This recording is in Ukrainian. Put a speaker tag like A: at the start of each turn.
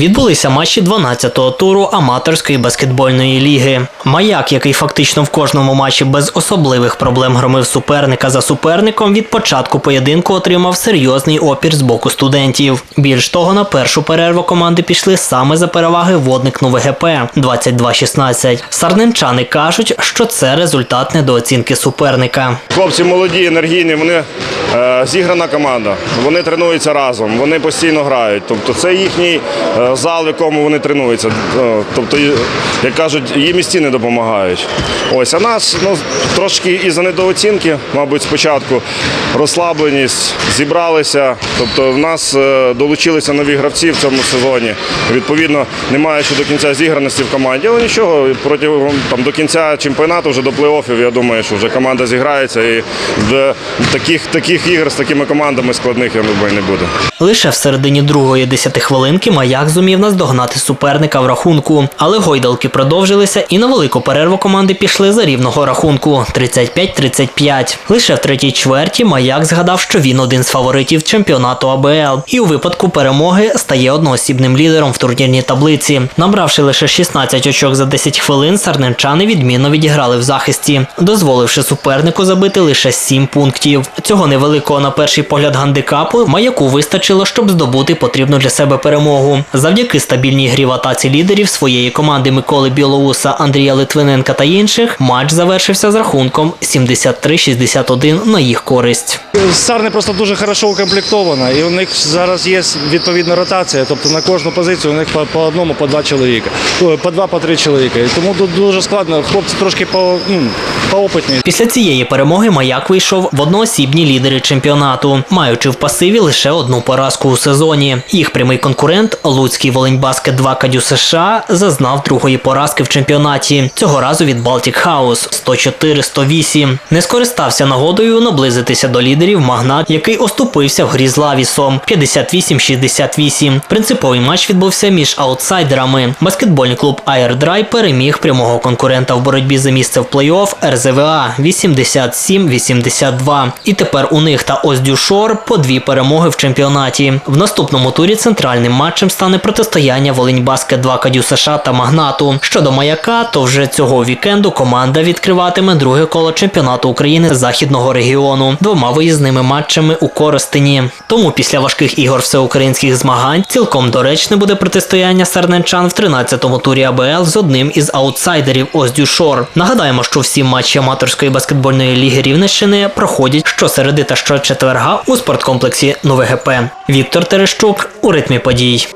A: Відбулися матчі 12-го туру аматорської баскетбольної ліги. Маяк, який фактично в кожному матчі без особливих проблем громив суперника за суперником, від початку поєдинку отримав серйозний опір з боку студентів. Більш того, на першу перерву команди пішли саме за переваги водник НУВГП 22-16. Сарненчани кажуть, що це результат недооцінки суперника.
B: Хлопці молоді, енергійні, вони е, зіграна команда. Вони тренуються разом, вони постійно грають. Тобто це їхній е, зал, в якому вони тренуються. Е, Тобто, як кажуть, їм і стіни допомагають. Ось, а нас ну, трошки із-за недооцінки, мабуть, спочатку розслабленість, зібралися. Тобто в нас е, долучилися нові гравці в цьому сезоні. Відповідно, немає ще до кінця зіграності в команді, але нічого, протягом там, до кінця чемпіонату, вже до плей-оффів, я думаю, що вже команда зіграється і в таких, таких ігор з такими командами складних, я думаю, не буде.
A: Лише в середині другої десятихвилинки маяк зумів наздогнати суперника в рахунку, але гойдалки продовжилися і на велику перерву команди пішли за рівного рахунку 35-35. Лише в третій чверті маяк згадав, що він один з фаворитів чемпіонату АБЛ, і у випадку перемоги стає одноосібним лідером в турнірній таблиці. Набравши лише 16 очок за 10 хвилин, сарненчани відмінно відіграли в захисті, дозволивши супернику забити лише 7 пунктів. Цього невеликого на перший погляд гандикапу маяку вистачило, щоб здобути потрібну для себе перемогу. Завдяки стабільній грі в атаці лідерів своєї команди Миколи Білоуса, Андрія Литвиненка та інших, матч завершився з рахунком 73-61 на їх користь.
C: Сарни просто дуже хорошо укомплектована, і у них зараз є відповідна ротація. Тобто на кожну позицію у них по, по одному, по два чоловіка, по два, по три чоловіка. І тому тут дуже складно. Хлопці трошки по, ну, поопитні.
A: Після цієї перемоги маяк вийшов в одноосібні лідери чемпіонату, маючи в пасиві лише одну поразку у сезоні. Їх прямий конкурент Луцький Волиньбаскет 2 Кадю США зазнав другої поразки в чемпіонаті. Цього разу від Baltic House 104-108. Не скористався нагодою наблизитися до лідерів Магнат, який оступився в грі з Лавісом 58-68. Принциповий матч відбувся між аутсайдерами. Баскетбольний клуб Айрдрай переміг прямого конкурента в боротьбі за місце в плей-офф РЗВА 87-82. І тепер у них та Оздюшор по дві перемоги в чемпіонаті. В наступному турі центральним матчем стане протистояння Волиньбаскет 2 Кадю США та Магнату. Щодо маяка, то вже цього вікенду команда відкриватиме друге коло чемпіонату України західного регіону двома виїзними матчами у Коростені. Тому після важких ігор всеукраїнських змагань цілком доречне буде протистояння сарненчан в 13-му турі АБЛ з одним із аутсайдерів Оздюшор. Нагадаємо, що всі матчі аматорської баскетбольної ліги Рівненщини проходять щосереди та щочетверга у спорткомплексі Нове ГП. Віктор Терещук у ритмі подій.